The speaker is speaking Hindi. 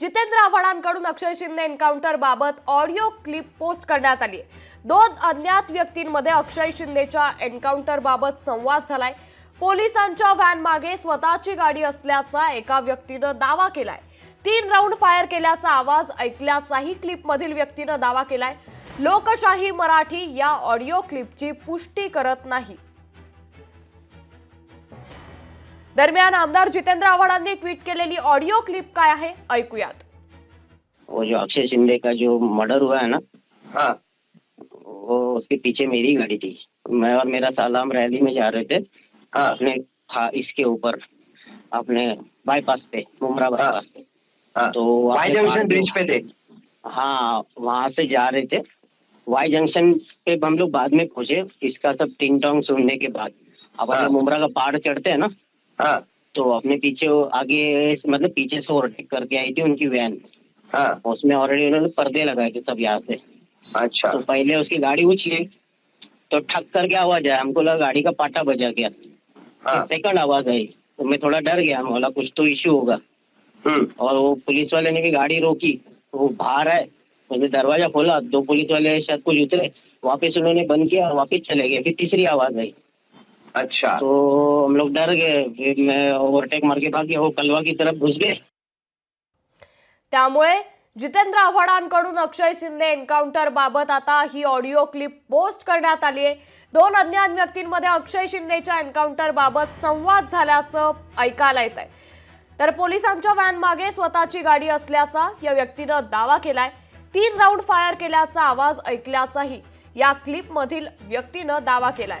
जितेंद्र आव्हाडांकडून अक्षय शिंदे एन्काउंटर बाबत ऑडिओ क्लिप पोस्ट करण्यात आली आहे. दोन अज्ञात व्यक्तींमध्ये अक्षय शिंदेच्या एन्काउंटर बाबत संवाद झालाय. पोलिसांच्या व्हॅन मागे स्वतःची गाडी असल्याचा एका व्यक्तीनं दावा केलाय. तीन राऊंड फायर केल्याचा आवाज ऐकल्याचाही क्लिपमधील व्यक्तीनं दावा केलाय. लोकशाही मराठी या ऑडिओ क्लिपची पुष्टी करत नाही. दरम्यान आमदार जितेंद्र आव्हाडांनी ट्विट केलेली ऑडिओ क्लिप काय आहे? ऐकूयात. वो जो अक्षय शिंदे का जो मर्डर हुआ है ना हाँ। वो उसके पीछे मेरी गाड़ी थी। मैं और मेरा सालाम रैली में जा रहे थे। हाँ। अपने हाँ इसके ऊपर अपने बाईपास पे मुमरा बाईपास पे। हाँ। तो वाई जंक्शन ब्रिज पे थे। हाँ वहाँ से जा रहे थे। वाई जंक्शन पे हम लोग बाद में पहुँचे। इसका सब टिंग टोंग सुनने के बाद। अब हाँ। मुमरा का पहाड़ चढ़ते हैं ना हाँ। तो अपने पीछे वो आगे मतलब पीछे से ओवरटेक करके आई थी उनकी वैन हाँ। उसमें ऑलरेडी उन्होंने पर्दे लगाए थे सब यहाँ से। अच्छा। तो पहले उसकी गाड़ी उछली तो ठक करके आवाज़ आया। हमको लगा गाड़ी का पाटा बजा गया। हाँ। सेकंड आवाज़ आई। तो मैं थोड़ा डर गया। बोला कुछ तो इश्यू होगा। हम्म। और वो पुलिस वाले ने भी गाड़ी रोकी। तो वो बाहर आए। उसने दरवाज़ा खोला। दो पुलिस वाले शायद कुछ उतरे। वापस उन्होंने बंद किया वापस चले गए। फिर तीसरी आवाज़ आई। अच्छा। तो हम लोग डर गए फिर मैं ओवरटेक मार के भाग गया वो कलवा की तरफ घुस गए। त्यामुळे जितेंद्र आव्हाडांकडून अक्षय शिंदे एन्काउंटर बाबत आता ही ऑडिओ क्लिप पोस्ट करण्यात आली आहे. दोन अज्ञात व्यक्तींमध्ये अक्षय शिंदेच्या एन्काउंटर बाबत संवाद झाल्याचं ऐकायला येत आहे तर पोलिसांच्या व्हॅन मागे स्वतःची गाडी असल्याचा या व्यक्तीनं दावा केलाय. तीन राऊंड फायर केल्याचा आवाज ऐकल्याचाही या क्लिपमधील व्यक्तीनं दावा केलाय.